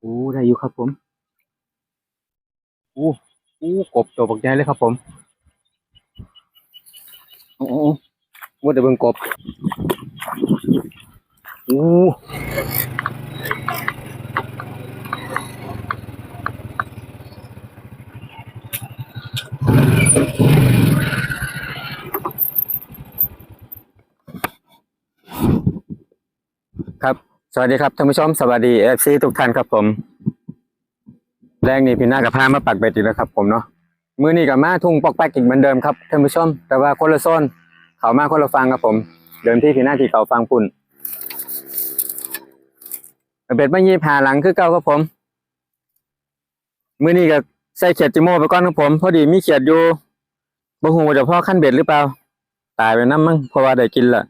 โอ้ได้อยู่ครับผมโอ้โอ้กบตัวบักใหญ่เลยครับผมโอ้โอ้โอ้แต่เบิ่งกบโอ้ครับ สวัสดีครับท่านผู้ชมสวัสดีเอฟซีทุกท่านครับผมแรงนี่พี่หน้ากับพามาปักเบ็ดอีกแล้วครับ ผมเนาะมือนี่กับมาทุ่งปอกแป๊กอีกเหมือนเดิมครับท่านผู้ชม แต่ว่าคนละโซนเขามาคนละฟังครับผม เดิมที่พี่หน้าที่เขาฟังปุ่นเบ็ดไม่ยีผ่าหลังคือเก่าครับผม มือนี่กับใส่เขียดจิโม่ไปก่อนครับผม พอดีมีเขียดอยู่บ่ฮู้ว่าจะพ่อขั้นเบ็ดหรือเปล่า ตายไปน้ำมั้งเพราะว่าได้กินละ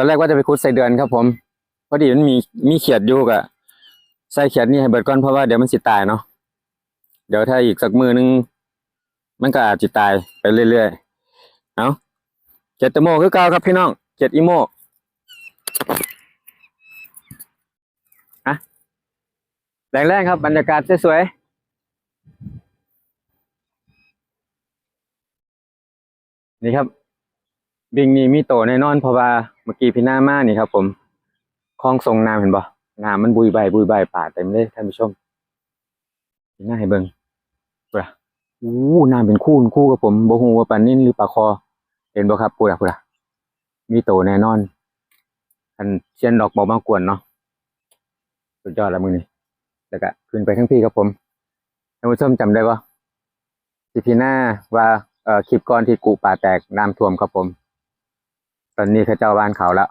ตอนแรกว่าจะไปคุดใส่เดือนครับผมพอดีมันมีมีเขียดอยู่กะใส่เขียดนี่ให้เบิดก่อนเพราะว่าเดี๋ยวมันสิตายเนาะเดี๋ยวถ้าอีกสักมือนึงมันก็อาจจะตายไปเรื่อยๆเอาเจ็ดตโมคือเก่าครับพี่น้องเจ็ดอีโมอะแรงแรงๆครับบรรยากาศสวยๆนี่ครับ บิงนี่มีโตแน่นอนเพราะว่าเมื่อกี้พี่หน้ามานี่ครับผมคลองทรงน้ำเห็นบ่น้ำมันบุยใบบุยใบป่าเต็มเลยท่านผู้ชมเห็นหน้าให้เบิงปล่าอู้น้ำเป็นคู่คู่กับผมบ่ฮู้ว่าปลานิ่นหรือปลาคอ เห็นบ่ครับพูดะพูดะมีโตแน่นอนอันเชียนดอกบอกมากวนเนาะสุดยอดแล้วมึงนี่แล้วก็ขึ้นไปทั้งพี่ครับผมท่านผู้ชมจำได้ปะที่พี่หน้าว่าเอ่อคลิปก่อนที่กูป่าแตกน้ำท่วมครับผม ตอนนี้เขาเจ้าบ้านเขาแล้ว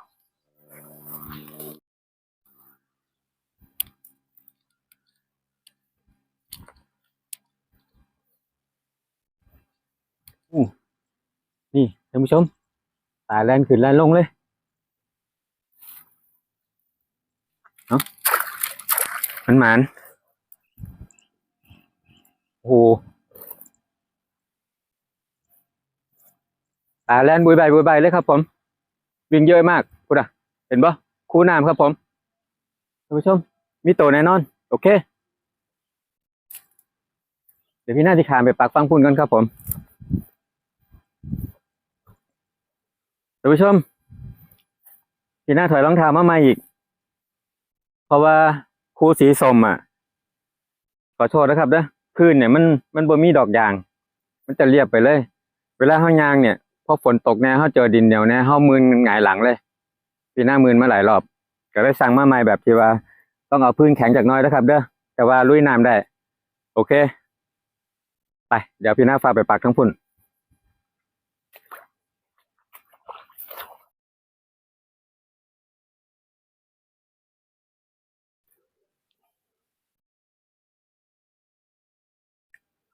นี่ท่านผู้ชมตาแลนขึ้นแลนลงเลยเนาะมันหมานโอ้โหตาแลนบุยใบบุยใบเลยครับผม วิ่งเยอะมากพูดอะเห็นปะคูน้ำครับผมท่านผู้ชม มีโตแน่นอน โอเค เดี๋ยวพี่หน้าที่ขามไปปักฟังพุ่นกันครับผมท่านผู้ชม พี่หน้าถอยรองเท้ามาใหม่อีก เพราะว่าครูสีส้มอะ ขอโทษนะครับเด้อพื้นเนี่ยมันมันบ่มีดอกยาง มันจะเรียบไปเลย เวลาเฮายางเนี่ย พอฝนตกแน่เฮาเจอดินเหนียวแน่เฮามืนหงายหลังเลยพี่หน้ามืนมาหลายรอบ ก็เลยสั่งมาใหม่แบบที่ว่า ต้องเอาพื้นแข็งจากน้อยนะครับ เด้อแต่ว่าลุยน้ำได้ โอเค ไป เดี๋ยวพี่หน้าฝากไปปักทั้งพุ่น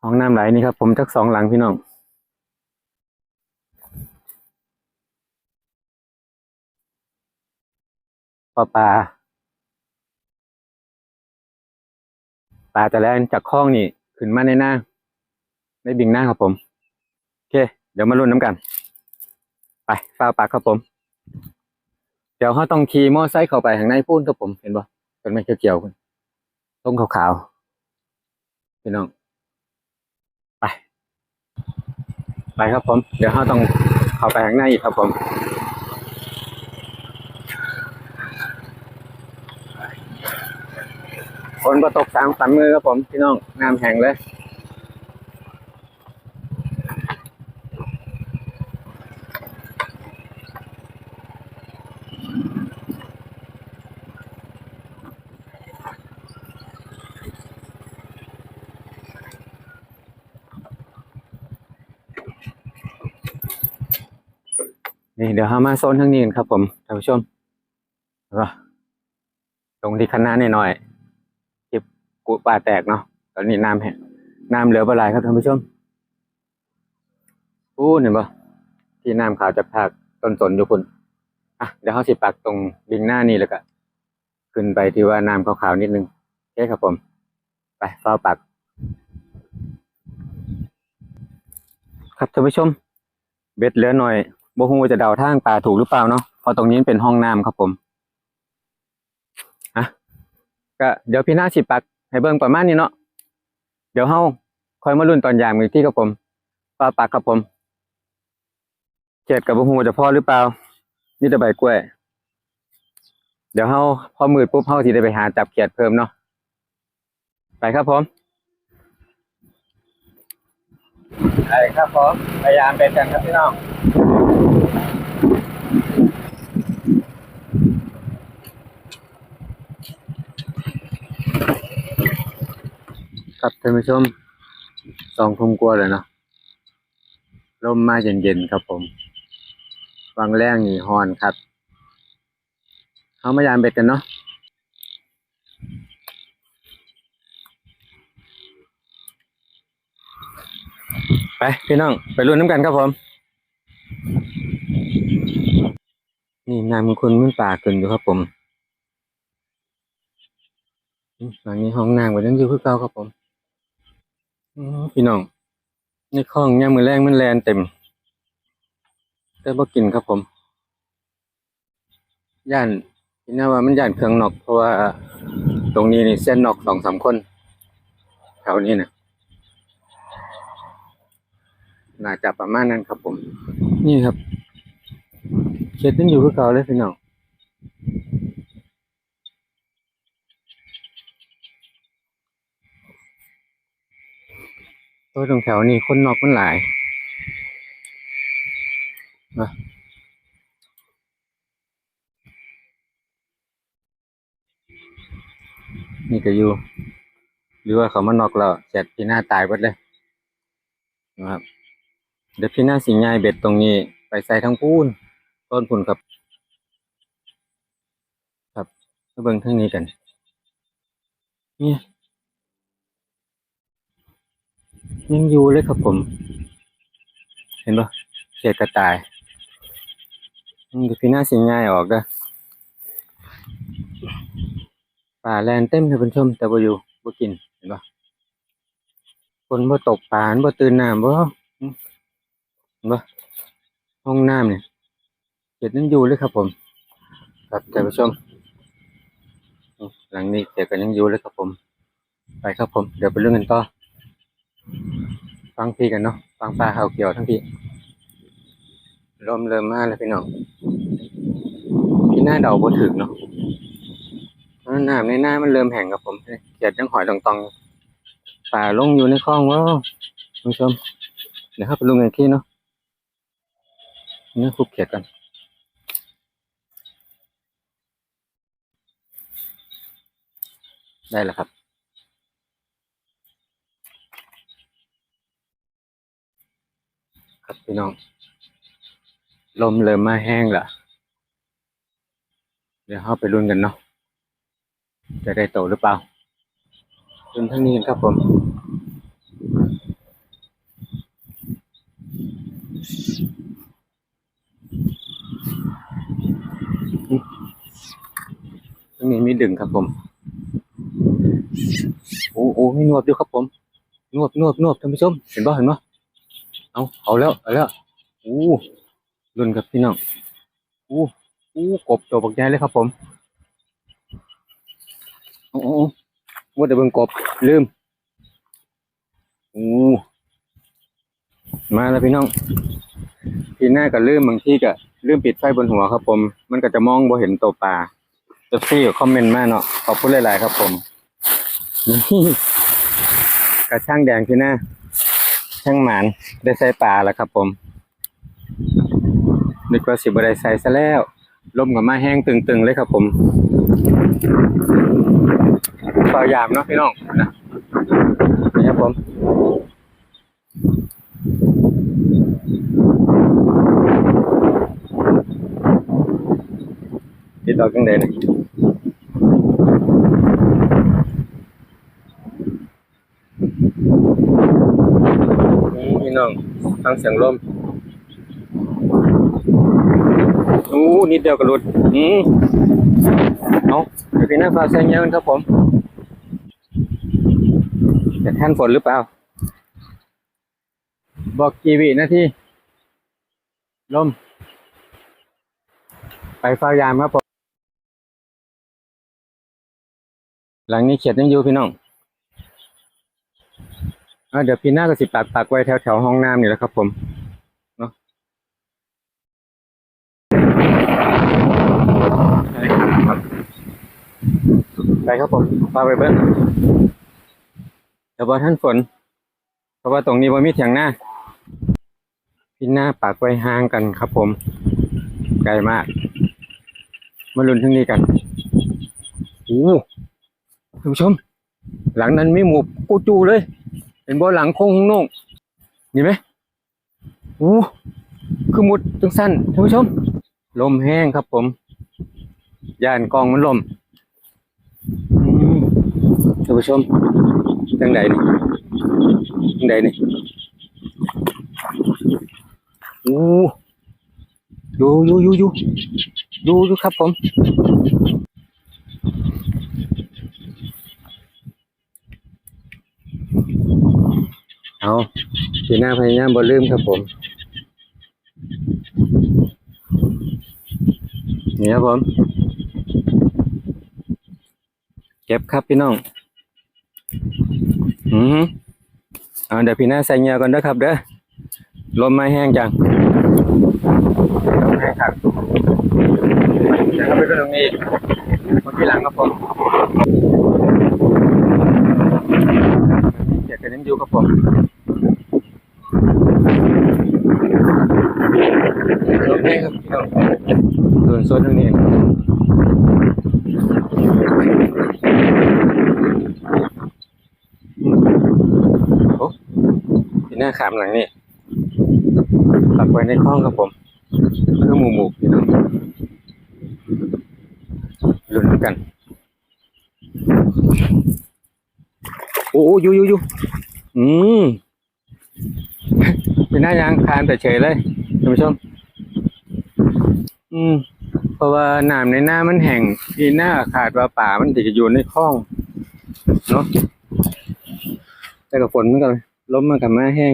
ห้องน้ำไหลนี่ครับ ผมจักสองหลังพี่น้อง ปลาปลาปลาแต่แรกจากคลองนี่ขึ้นมาในหน้าในบิ่งหน้าครับผมโอเค เดี๋ยวมาลุ้นน้ำกัน ไปฟ้าปากครับผม เดี๋ยวเขาต้องขี่มอไซค์เข้าไปข้างในพูนครับผมเห็นปะเป็นไม้เกี่ยวๆคุณต้มขาวๆพี่น้องไป ไปครับผม เดี๋ยวเราต้องเข้าไปข้างในอีกครับผม ฝนก็ตกสามสามมือครับผมพี่น้องน้ำแห้งเลยนี่เดี๋ยวเรามาโซนทางนี้กันครับผมท่านผู้ชมว่าตรงที่คันหน้าหน่อย กุป่าแตกเนาะตอนนี้น้ำแห้งน้ำเหลือปลายครับท่านผู้ชมอู้เห็นปะที่น้ำขาวจากภาคต้นสนอยู่คุณอะเดี๋ยวเขาสิปักตรงดิงหน้านี่แล้วก็ขึ้นไปที่ว่าน้ำขาวๆนิดนึงโอเคครับผม ไปเฝ้าปัก ครับท่านผู้ชม เบ็ดเหลือหน่อยบ่ฮู้ว่าจะเดาทางปลาถูกหรือเปล่าเนาะเพราะตรงนี้เป็นห้องน้ำครับผมอะก็เดี๋ยวพี่หน้าสิปัก ให้เบิ่งประมาณนี้เนาะเดี๋ยวเฮาคอยมาลุ้นตอนยามอีกที่ครับผมปลาปักครับผมเจ็ดกับบ่ฮู้จะพอหรือเปล่ามีแต่ใบกล้วย เดี๋ยวเฮาพอมืดปุ๊บเฮาสิได้ไปหาจับเขียดเพิ่มเนาะไปครับผมไปครับผมพยายามเป็นกันครับพี่น้อง ครับท่านผู้ชมสองทุ่มกว่าเลยเนาะลมมาเย็นๆครับผมฟังแรงนี่ฮอนครับเขามายามเบ็ดกันเนาะไปพี่น้อง ไปรุ่นน้ำกันครับผม นี่นายมงคลมันป่าขึ้นอยู่ครับผมอืมหลังนี้ห้องนางไว้ยังอยู่คือเก่าครับผม พี่น้องในคลองยามมือแรงมันแลนเต็ม แต่บ่กินครับผม ย่านพี่น้าว่ามันย่านเครื่องนอก เพราะว่า ตรงนี้นี่เส้นนอกสองสามคนแถวนี้นะน่าจะประมาณนั้นครับผม นี่ครับเช็ดยังอยู่คือเก่าเลยพี่น้อง เพราะตรงแถวนี้คนนอกมันหลายนะนี่ก็อยู่ หรือว่าเขามานอกเราเสร็จพี่หน้าตายหมดเลยนะครับ เดี๋ยวพี่หน้าสิงห์ยายเบ็ดตรงนี้ ไปใส่ทั้งปูนต้นพุนครับ ครับมาเบิ่งทางนี้กัน เนี่ย ยังอยู่เลยครับผม เห็นปะเศษกระต่ายมเดี๋ยวพี่หน้าสิงห์ยายออกเด้อป่าแลนเต็มเลยคุณผู้ชม แต่บ่อยู่บ่กินเห็นปะคนบ่ตกปลานบ่ตื่นน้ำบ่เห็นปะห้องน้ำเนี่ยเจ็ดยังอยู่เลยครับผม ครับท่านผู้ชม หลังนี้เจ็ดก็ยังอยู่เลยครับผม ไปครับผม เดี๋ยวไปเรื่องกันต่อ ฟังพี่กันเนาะฟังปลาเขาเกี่ยวทั้งพี่ลมเริ่มมาแล้วพี่น้องพี่หน้าเดาบ่ถึกเนาะน้ำในหน้ามันเริ่มแห้งครับผมเขียดยังหอยตองตองๆปลาลงอยู่ในคลองว้าคุณผู้ชมเดี๋ยวเข้าไปลุงกันที่เนาะเนื้อคุบเขียดกันได้แล้วครับ ครับพี่น้อง ลมเริ่มมาแห้งละเดี๋ยวเข้าไปลุ้นกันเนาะ จะได้โตหรือเปล่าลุ้นทั้งนี้กันครับผมทั้งนี้มีดึงครับผม โอ้โอ้มีนวดอยู่ครับผม นวดนวดนวดท่านผู้ชม เห็นบ่เห็นบ่ เอาเอาแล้วเอาแล้วอู้ลุนครับพี่น้องอู้อู้กบตัวบักใหญ่เลยครับผมโอ้โอ้โอ้ว่าแต่เบิ่งกบลืมอู้มาแล้วพี่น้องพี่หน้าก็ลืมบางที่ก็ลืมปิดไฟบนหัวครับผม มันก็จะมองบ่เห็นตัวปลาจะซี่คอมเมนต์มาเนาะขอบคุณหลายๆครับผมกระช่างแดงพี่หน้า ช่างหมานได้ใส่ปลาแล้วครับผมนึกว่าสิบได้ใส่ซะแล้วลมกับมาแห้งตึงๆเลยครับผมพยายามเนาะพี่น้องนะนี่ครับผมติดต่อกันได้เลยนี่พี่น้องฟั งเสียงลมอู้นิดเดียวก็หลุดอืมเอาเดี๋ยวพี่น้าฟ้าแซงเงี้ยกันครับผมจะแท่นฝนหรือเปล่า บอกกี่วินาทีลม ไปฟ้ายามครับผม หลังนี้เขียดยังอยู่พี่น้อง เดี๋ยวพี่หน้าก็สิปักปักไว้แถวแถวห้องน้ำนี่แหละครับผมเนาะไปครับผมพาไปเบิ้งเดี๋ยวบอท่านฝน เพราะว่าตรงนี้บ่มีเถียงหน้าพี่หน้าปักไว้ห่างกันครับผม ไกลมาก มาลุ้นทั้งนี้กันโอ้ท่านผู้ชม หลังนั้นไมีหมูกูจูเลย เห็นบ่หลังโค้งข้างนอกนี่ไหมโอ้คือมุดจังสั้นท่านผู้ชม ลมแห้งครับผมย่านกองมันลมท่านผู้ชมจังใดนี่จังใดนี่อ้อยู่อยู่อยู่อยู่อยู่อยู่ครับผม เอาสีหน้าพยายามบ่ลืมครับผมนี่ครับผม เก็บครับพี่น้อง อือหือเอาเดี๋ยวพี่หน้าใส่เหงื่อก่อนเด้อครับเด้อลมไม่แห้งจังลมแห้งครับเดี๋ยวเข้าไปดูตรงนี้เมื่อกี้หลังครับผมเดี๋ยวกันนั้นอยู่ครับผม รถแม่ครับพี่น้อง โดนตรงนี้โอ้ที่หน้าขามหลังนี่ปักไว้ในคลองครับผมคือหมูหมูพี่น้องลุ้นกัน โอ้โอ้อยู่อยู่อยู่อืมเป็นหน้ายางคานแต่เฉยเลยท่านผู้ชม อืม ราะว่าน้ำในหน้ามันแห้งที่หน้าขาดว่าป่ามันติดอยู่ในคลองเนาะแต่กับฝนมันก็ล้มมากับมาแห้ง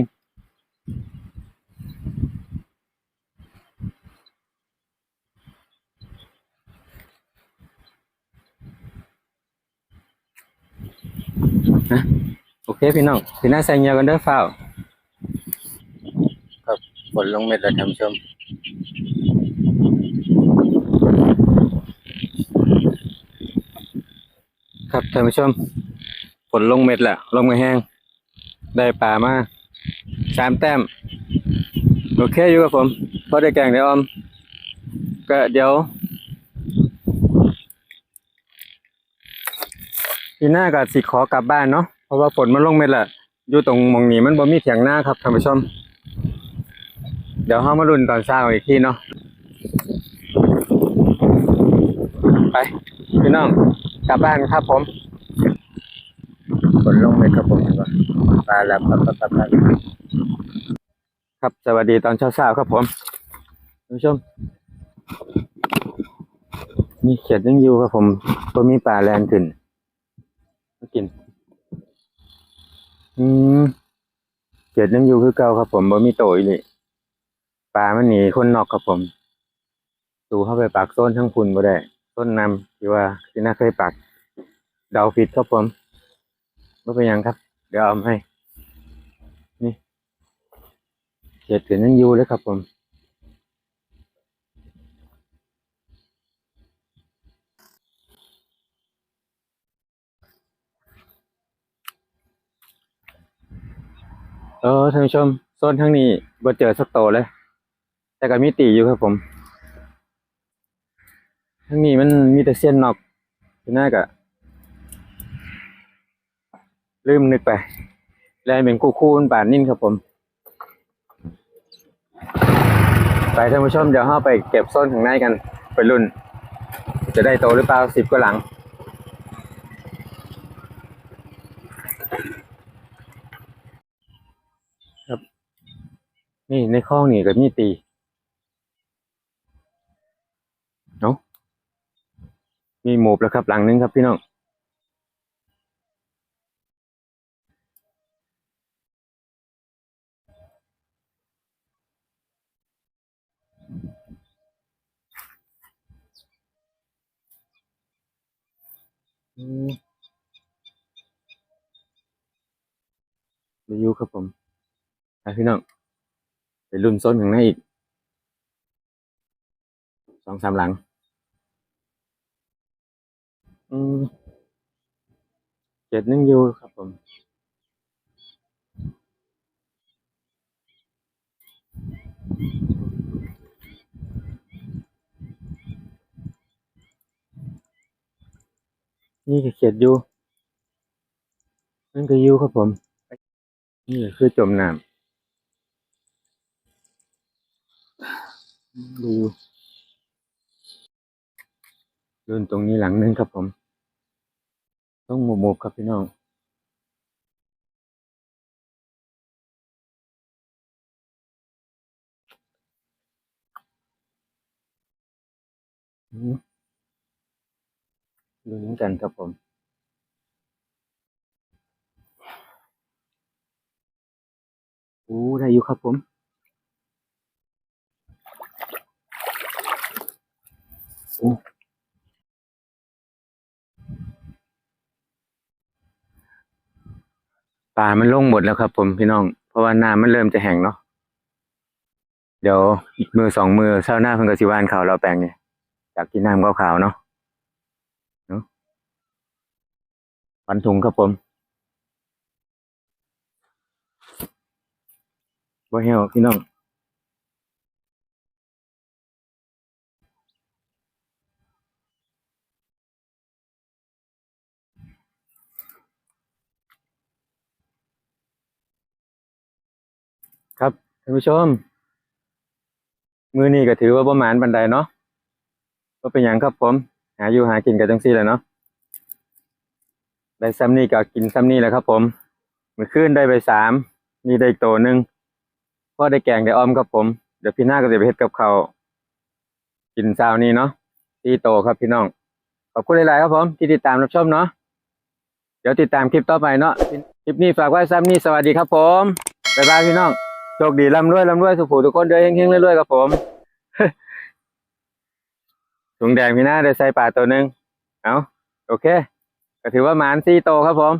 นะโอเคพี่น้องพี่น้าใส่เงียกันเด้อฝ้าครับฝนลงเม็ดแล้วท่านผู้ชม ครับท่านผู้ชมฝนลงเม็ดแหละลงมาแห้ง ได้ปลามาสามแต้ม โอเคอยู่กับผมพอได้แกงได้ออม ก็เดี๋ยวพี่หน้าก็สิขอกลับบ้านเนาะเพราะว่าฝนมันลงเม็ดแหละอยู่ตรงมองนี้มันบ่มีเถียงหน้าครับท่านผู้ชม เดี๋ยวเฮามาลุ้นตอนเช้าอีกทีเนาะไปพี่น้อง กลับบ้านครับผมฝนลงไหมครับผมเห็นปะปลาแล้วครับครับครับครับสวัสดีตอนเช้าๆครับผมท่านผู้ชมมีเขียดยังอยู่ครับผมก็มีปลาแลนขึ้นมากิน อืมเขียดยังอยู่คือเก่าครับผมบ่มีโตอีนี่ปลามันหนีคนนอกครับผม ดูเข้าไปปากโซนทั้งพุ่นบ่ได้ ต้นนำที่ว่าที่น่าเคยปักเดาผิดครับผมไม่เป็นยังครับ เดี๋ยวเอาให้ นี่เขียดถึงยังยูเลยครับผมเออท่านผู้ชมโซนทั้งนี้บ่เจอสักโตเลย แต่ก็มีตีอยู่ครับผม ทั้งนี้มันมีแต่เส้นนอกที่น่าก็ลืมนึกไปแล้วเป็นคู่คู่ป่านนิ่นครับผม ไปท่านผู้ชมเดี๋ยวเราไปเก็บโซนข้างในกันไปรุ่น จะได้โตหรือเปล่าสิบก็หลังครับ นี่ในคลองนี่ก็มีตี มีหมบแล้วครับหลังนึงครับพี่น้องไปยูครับผมไปพี่น้องไปรุ่นโซนข้างหน้าอีก สองสามหลัง อืมเจ็ดนึงอยู่ครับผมนี่ก็เขียดอยู่ นั่นก็อยู่ครับผม นี่คือจมน้ำดูอยู่รุ่นตรงนี้หลังนึงครับผม ต้องหมู่หมู่ครับพี่น้องอืมดูนี้กันครับผมโอ้ได้อยู่ครับผมโอ้ ปลามันลงหมดแล้วครับผมพี่น้อง เพราะว่าน้ำมันเริ่มจะแห้งเนาะเดี๋ยวมือสองมือเช้าหน้าเพิ่งกสิวานเขาวเราแปลงเนี่ยจากกินน้ำขาวๆเนาะเนาะฟันถุงครับผมบ่เหี่ยวพี่น้อง ครับท่านผู้ชม มือนี้ก็ถือว่าประมาณบันไดเนาะก็เป็นอย่างครับผม หาอยู่หากินกันจังซี่แหละเนาะได้ซ้ำนี่ก็กินซ้ำนี่แหละครับ ผมมือขึ้นได้ไปสามนี่ได้อีกตัวหนึ่งก็ได้แกงได้อ้อมครับผมเดี๋ยวพี่หน้าก็จะไปเฮ็ดกับเขากินเช้านี้เนาะที่โตครับพี่น้อง ขอบคุณหลาย ๆ ครับผมที่ติดตามรับชมเนาะเดี๋ยวติดตามคลิปต่อไปเนาะคลิปนี้ฝากไว้ซ้ำนี่สวัสดีครับผมบ๊ายบายพี่น้อง โชคดีร่ำรวยร่ำรวยสุขูทุกคนเดินเฮงๆเรื่อยๆครับผมถุงแดงมีหน้าได้ใส่ป่าตัวหนึ่งเอาโอเค ก็ถือว่าหมานซี่โตครับผม